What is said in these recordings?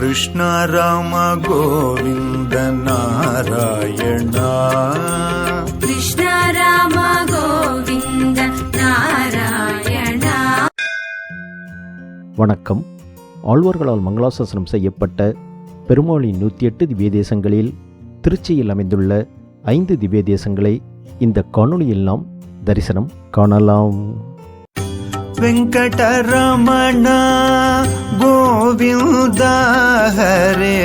कृष्ण राम गोविन्द नारायण कृष्ण राम गोविन्द नारायण வணக்கம் ஆழ்வார்களால் மங்களாசாசனம் செய்யப்பட்ட பெருமாளின் நூற்றி எட்டு திவ்ய தேசங்களில் திருச்சியில் அமைந்துள்ள ஐந்து திவ்ய தேசங்களை இந்த காணொளியில் நாம் தரிசனம் காணலாம் वेङ्कटरमण गोविन्द हरे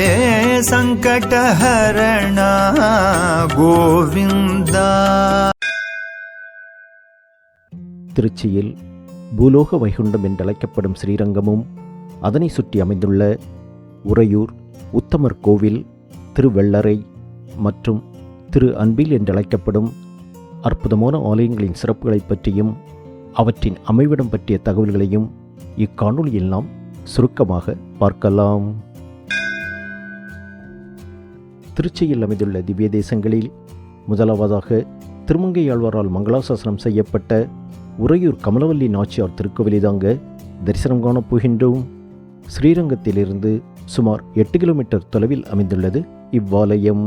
सङ्कटहरण गोविन्द திருச்சியில் பூலோக வைகுண்டம் என்றழைக்கப்படும் ஸ்ரீரங்கமும் அதனை சுற்றி அமைந்துள்ள உறையூர் உத்தமர் கோவில் திருவெள்ளரை மற்றும் திரு அன்பில் என்றழைக்கப்படும் அற்புதமான ஆலயங்களின் சிறப்புகளைப் பற்றியும் அவற்றின் அமைவிடம் பற்றிய தகவல்களையும் இக்காணொளியில் நாம் சுருக்கமாக பார்க்கலாம். திருச்சியில் அமைந்துள்ள திவ்ய தேசங்களில் முதலாவதாக திருமங்கையாழ்வாரால் மங்களாசாசனம் செய்யப்பட்ட உறையூர் கமலவல்லி நாச்சியார் திருக்கோவிலை தாங்க தரிசனம் காணப் போகின்றோம். ஸ்ரீரங்கத்திலிருந்து சுமார் எட்டு கிலோமீட்டர் தொலைவில் அமைந்துள்ளது இவ்வாலயம்.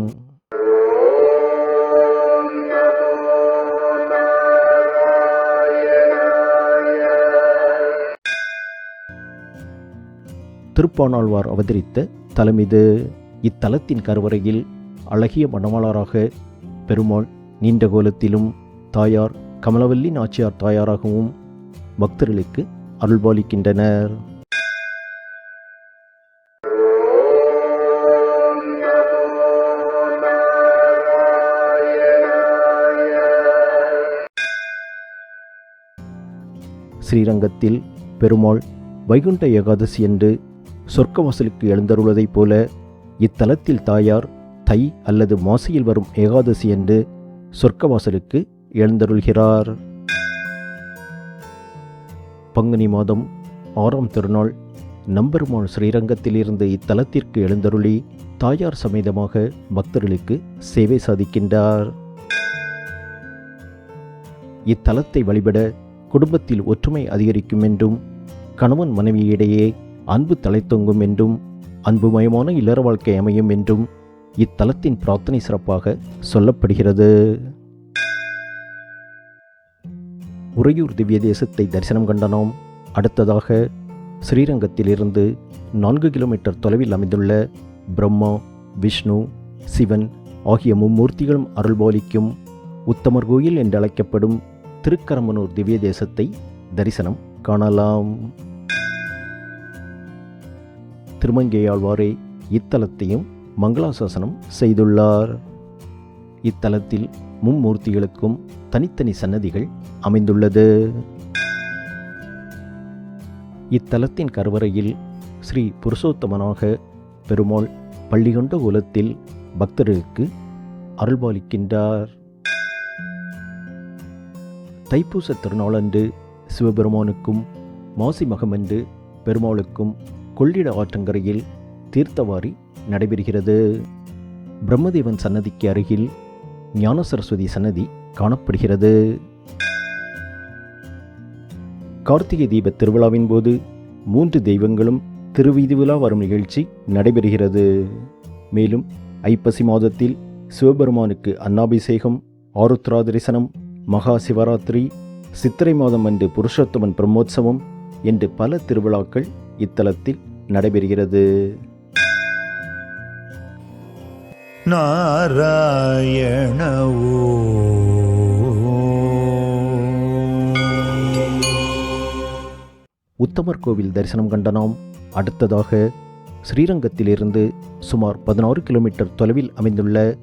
திருப்பானாழ்வார் அவதரித்த தலமிது இத்தலத்தின் கருவறையில் அழகிய மணமலராக பெருமாள் நீண்ட கோலத்திலும் தாயார் கமலவல்லி நாச்சியார் தாயாராகவும் பக்தர்களுக்கு அருள்பாலிக்கின்றனர். ஸ்ரீரங்கத்தில் பெருமாள் வைகுண்ட ஏகாதசி என்று சொர்க்கவாசலுக்கு எழுந்தருள்வதைப் போல இத்தலத்தில் தாயார் தை அல்லது மாசியில் வரும் ஏகாதசி என்று சொர்க்கவாசலுக்கு எழுந்தருள்கிறார். பங்குனி மாதம் ஆறாம் திருநாள் நம்பெருமாள் ஸ்ரீரங்கத்திலிருந்து இத்தலத்திற்கு எழுந்தருளி தாயார் சமேதமாக பக்தர்களுக்கு சேவை சாதிக்கின்றார். இத்தலத்தை வழிபட குடும்பத்தில் ஒற்றுமை அதிகரிக்கும் என்றும் கணவன் மனைவியிடையே அன்பு தலைத்தொங்கும் என்றும் அன்புமயமான இல்லற வாழ்க்கை அமையும் என்றும் இத்தலத்தின் பிரார்த்தனை சிறப்பாக சொல்லப்படுகிறது. உறையூர் திவ்ய தேசத்தை தரிசனம் கண்ட நாம் அடுத்ததாக ஸ்ரீரங்கத்திலிருந்து நான்கு கிலோமீட்டர் தொலைவில் அமைந்துள்ள பிரம்மா விஷ்ணு சிவன் ஆகிய மும்மூர்த்திகளும் அருள்பாலிக்கும் உத்தமர் கோயில் என்றழைக்கப்படும் திருக்கரம்பனூர் திவ்ய தேசத்தை தரிசனம் காணலாம். திருமங்கையாழ்வாரே இத்தலத்தையும் மங்களாசாசனம் செய்துள்ளார். இத்தலத்தில் மும்மூர்த்திகளுக்கும் தனித்தனி சன்னதிகள் அமைந்துள்ளது. இத்தலத்தின் கருவறையில் ஸ்ரீ புருஷோத்தமனாக பெருமாள் பள்ளிகொண்ட குலத்தில் பக்தர்களுக்கு அருள்பாலிக்கின்றார். தைப்பூச திருநாளன்று சிவபெருமானுக்கும் மாசி மகமன்று பெருமாளுக்கும் கொள்ளிட ஆற்றங்கரையில் தீர்த்தவாரி நடைபெறுகிறது. பிரம்மதேவன் சன்னதிக்கு அருகில் ஞான சரஸ்வதி சன்னதி காணப்படுகிறது. கார்த்திகை தீப திருவிழாவின் போது மூன்று தெய்வங்களும் திருவீதி விழா வரும் நிகழ்ச்சி நடைபெறுகிறது. மேலும் ஐப்பசி மாதத்தில் சிவபெருமானுக்கு அன்னாபிஷேகம் ஆருத்ரா தரிசனம் மகா சிவராத்திரி சித்திரை மாதம் அன்று புருஷோத்தமன் பிரம்மோற்சவம் என்று பல திருவிழாக்கள் இத்தலத்தில் நடைபெறுகிறது. நாராயணவோ. உத்தமர் கோவில் தரிசனம் கண்ட நாம் அடுத்ததாக ஸ்ரீரங்கத்திலிருந்து சுமார் பதினாறு கிலோமீட்டர் தொலைவில் அமைந்துள்ள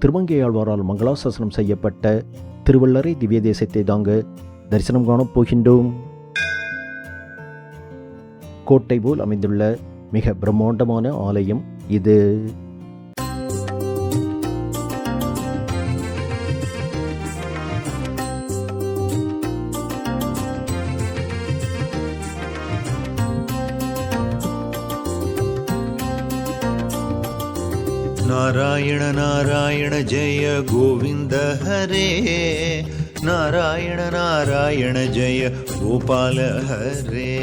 திருமங்கையாழ்வாரால் மங்களாசாசனம் செய்யப்பட்ட திருவள்ளரை திவ்ய தேசத்தை தாங்க தரிசனம் காணப் போகின்றோம். கோட்டை போல் அமைந்துள்ள மிக பிரம்மாண்டமான ஆலயம் இது नारायण नारायण जय गोविन्द हरे नारायण नारायण जय गोपाल हरे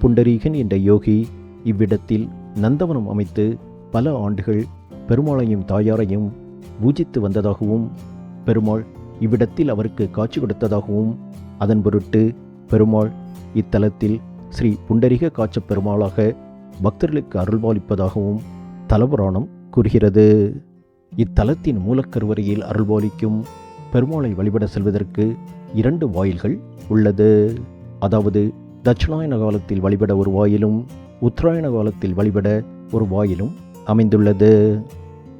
புண்டரீகன் என்ற யோகி இவ்விடத்தில் நந்தவனம் அமைத்து பல ஆண்டுகள் பெருமாளையும் தாயாரையும் பூஜித்து வந்ததாகவும் பெருமாள் இவ்விடத்தில் அவருக்கு காட்சி கொடுத்ததாகவும் அதன் பொருட்டு பெருமாள் இத்தலத்தில் ஸ்ரீ புண்டரிக காட்சப் பெருமாளாக பக்தர்களுக்கு அருள்பாலிப்பதாகவும் தலபுராணம் கூறுகிறது. இத்தலத்தின் மூலக்கருவறையில் அருள்பாலிக்கும் பெருமாளை வழிபட செல்வதற்கு இரண்டு வாயில்கள் உள்ளது. அதாவது தட்சிணாயன காலத்தில் வழிபட ஒரு வாயிலும் உத்தராயண காலத்தில் வழிபட ஒரு வாயிலும் அமைந்துள்ளது.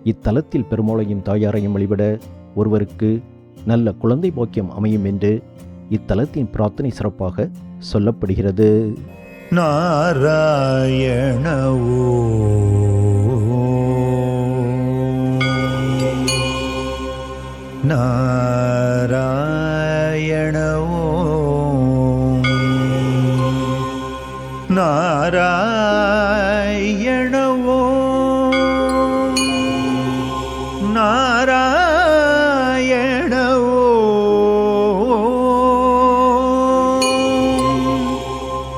இத்தலத்தில் பெருமாளையும் தாயாரையும் வழிபட ஒருவருக்கு நல்ல குழந்தை பாக்கியம் அமையும் என்று இத்தலத்தின் பிரார்த்தனை சிறப்பாக சொல்லப்படுகிறது. நாராயண நாராயணவோ ारायण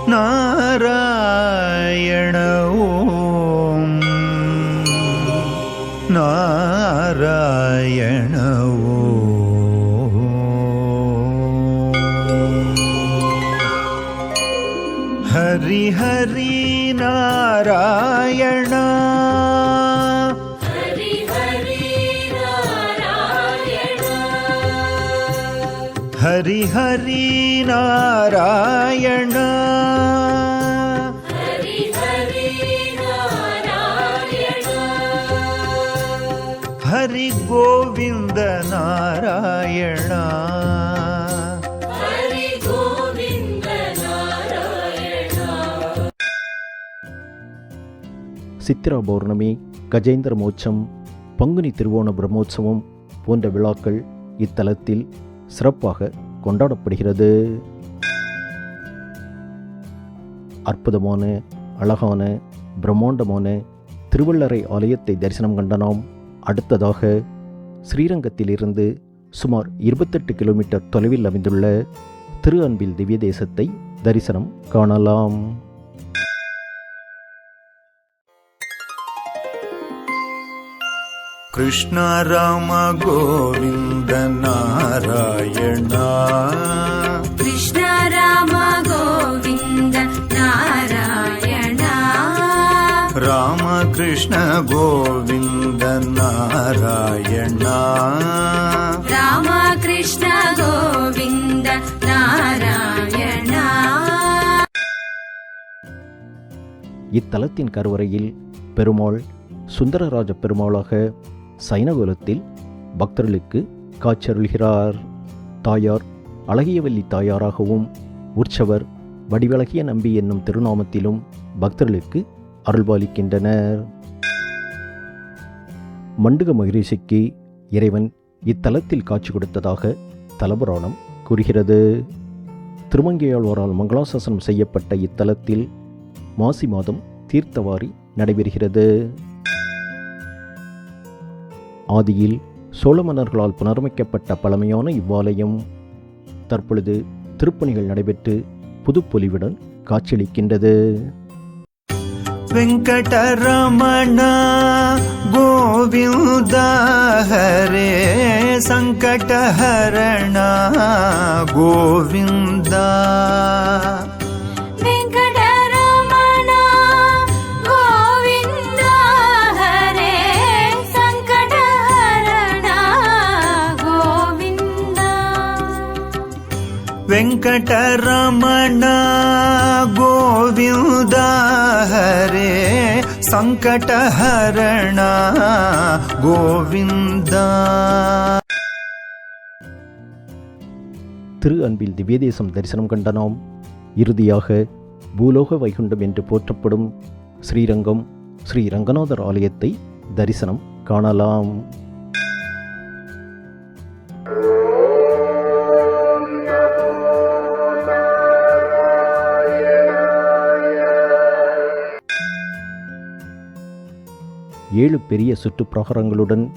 नारायण नारायण हरि हरि नारायण। ஹரி ஹரி நாராயண. ஹரி ஹரி நாராயண. ஹரி கோவிந்த நாராயண. ஹரி கோவிந்த நாராயண. சித்திரா பௌர்ணமி கஜேந்திர மோட்சம் பங்குனி திருவோண பிரம்மோற்சவம் போன்ற விழாக்கள் இத்தலத்தில் சிறப்பாக கொண்டாடப்படுகிறது. அற்புதமான அழகான பிரம்மாண்டமான திருவள்ளரை ஆலயத்தை தரிசனம் கண்ட நாம் அடுத்ததாக ஸ்ரீரங்கத்திலிருந்து சுமார் இருபத்தெட்டு கிலோமீட்டர் தொலைவில் அமைந்துள்ள திரு அன்பில் திவ்ய தேசத்தை தரிசனம் காணலாம். कृष्ण राम गोविन्द नारायण कृष्ण राम गोविन्द नारायण राम कृष्ण गोविन्द नारायण राम कृष्ण गोविन्द नारायण இத்தலத்தின் கருவறையில் பெருமாள் சுந்தரராஜ பெருமாளாக சைனகுலத்தில் பக்தர்களுக்கு காட்சியருள்கிறார். தாயார் அழகியவல்லி தாயாராகவும் உற்சவர் வடிவழகிய நம்பி என்னும் திருநாமத்திலும் பக்தர்களுக்கு அருள்பாலிக்கின்றனர். மண்டுக மகிழ்ச்சிக்கு இறைவன் இத்தலத்தில் காட்சி கொடுத்ததாக தலபுராணம் கூறுகிறது. திருமங்கையாழ்வாரால் மங்களாசாசனம் செய்யப்பட்ட இத்தலத்தில் மாசி மாதம் தீர்த்தவாரி நடைபெறுகிறது. ஆதியில் சோழ மன்னர்களால் புனரமைக்கப்பட்ட பழமையான இவ்வாலயம். தற்பொழுது திருப்பணிகள் நடைபெற்று புதுப்பொலிவுடன் காட்சியளிக்கின்றது. வெங்கடரமண கோவிந்தாஹரே சங்கடஹரணா கோவிந்தா. வெங்கடரமண கோவிந்த ஹரே சங்கடஹரண கோவிந்தா திரு அன்பில் திவ்யதேசம் தரிசனம் கண்டனோம் இறுதியாக பூலோக வைகுண்டம் என்று போற்றப்படும் ஸ்ரீரங்கம் ஸ்ரீ ரங்கநாதர் ஆலயத்தை தரிசனம் காணலாம். ஏழு பெரிய சுற்றுப்பிரகாரங்களுடன்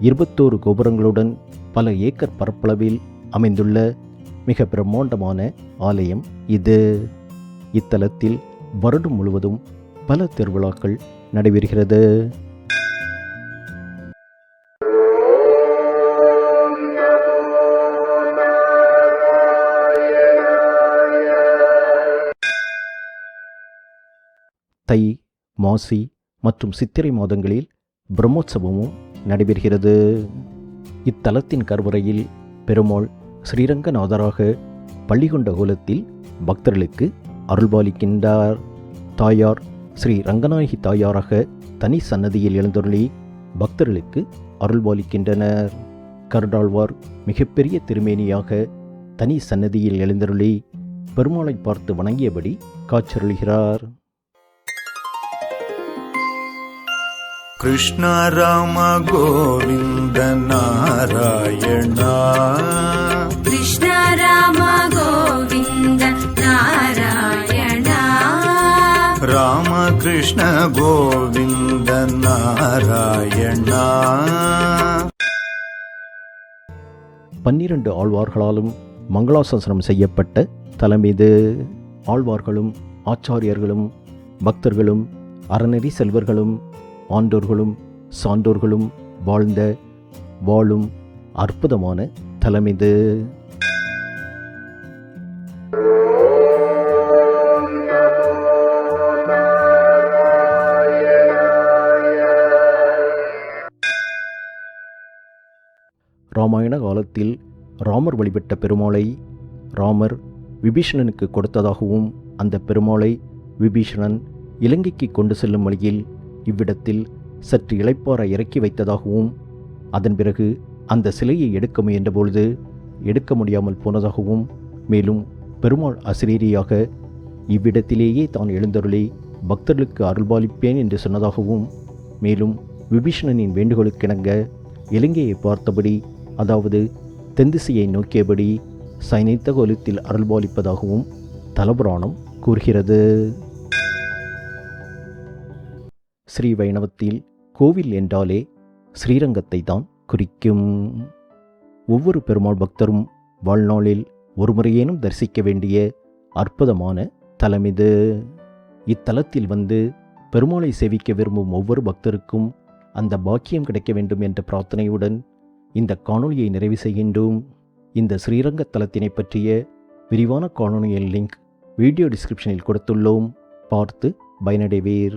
இருபத்தோரு கோபுரங்களுடன் பல ஏக்கர் பரப்பளவில் அமைந்துள்ள மிக பிரம்மாண்டமான ஆலயம் இது. இத்தலத்தில் வருடம் முழுவதும் பல திருவிழாக்கள் நடைபெறுகிறது. தை மாசி மற்றும் சித்திரை மாதங்களில் பிரம்மோற்சவமும் நடைபெறுகிறது. இத்தலத்தின் கருவறையில் பெருமாள் ஸ்ரீரங்கநாதராக பள்ளிகொண்ட கோலத்தில் பக்தர்களுக்கு அருள்பாலிக்கின்றார். தாயார் ஸ்ரீ ரங்கநாயகி தாயாராக தனி சன்னதியில் எழுந்தருளி பக்தர்களுக்கு அருள்பாலிக்கின்றனர். கருடாழ்வார் மிகப்பெரிய திருமேனியாக தனி சன்னதியில் எழுந்தருளி பெருமாளை பார்த்து வணங்கியபடி காட்சியருளுகிறார். कृष्ण राम गोविन्द नारायण कृष्ण राम गोविन्द नारायण राम कृष्ण गोविन्द नारायण பன்னிரண்டு ஆழ்வார்களாலும் மங்களாசாசனம் செய்யப்பட்ட தலம் இது ஆழ்வார்களும் ஆச்சாரியர்களும் பக்தர்களும் அறநெறி செல்வர்களும் ஆண்டோர்களும் சான்றோர்களும் வாழ்ந்த வாழும் அற்புதமான தலம் இது. ராமாயண காலத்தில் ராமர் வழிபட்ட பெருமாளை ராமர் விபீஷணனுக்கு கொடுத்ததாகவும் அந்த பெருமாளை விபீஷணன் இலங்கைக்கு கொண்டு செல்லும் வழியில் இவ்விடத்தில் சற்று இளைப்பாறை இறக்கி வைத்ததாகவும் அதன் பிறகு அந்த சிலையை எடுக்க முயன்றபொழுது எடுக்க முடியாமல் போனதாகவும் மேலும் பெருமாள் அசிரீரியாக இவ்விடத்திலேயே தான் எழுந்தருளி பக்தர்களுக்கு அருள்பாலிப்பேன் என்று சொன்னதாகவும் மேலும் விபீஷணனின் வேண்டுகோளுக்கிணங்க இலங்கையை பார்த்தபடி அதாவது தென்திசையை நோக்கியபடி சைனித்த கோலத்தில் அருள்பாலிப்பதாகவும் தலபுராணம் கூறுகிறது. ஸ்ரீ வைணவத்தில் கோவில் என்றாலே ஸ்ரீரங்கத்தை தான் குறிக்கும். ஒவ்வொரு பெருமாள் பக்தரும் வாழ்நாளில் ஒருமுறையேனும் தரிசிக்க வேண்டிய அற்புதமான தலம் இது. இத்தலத்தில் வந்து பெருமாளை சேவிக்க விரும்பும் ஒவ்வொரு பக்தருக்கும் அந்த பாக்கியம் கிடைக்க வேண்டும் என்ற பிரார்த்தனையுடன் இந்த காணொலியை நிறைவு செய்கின்றோம். இந்த ஸ்ரீரங்க தலத்தினை பற்றிய விரிவான காணொலியின் லிங்க் வீடியோ டிஸ்கிரிப்ஷனில் கொடுத்துள்ளோம். பார்த்து பயனடைவீர்.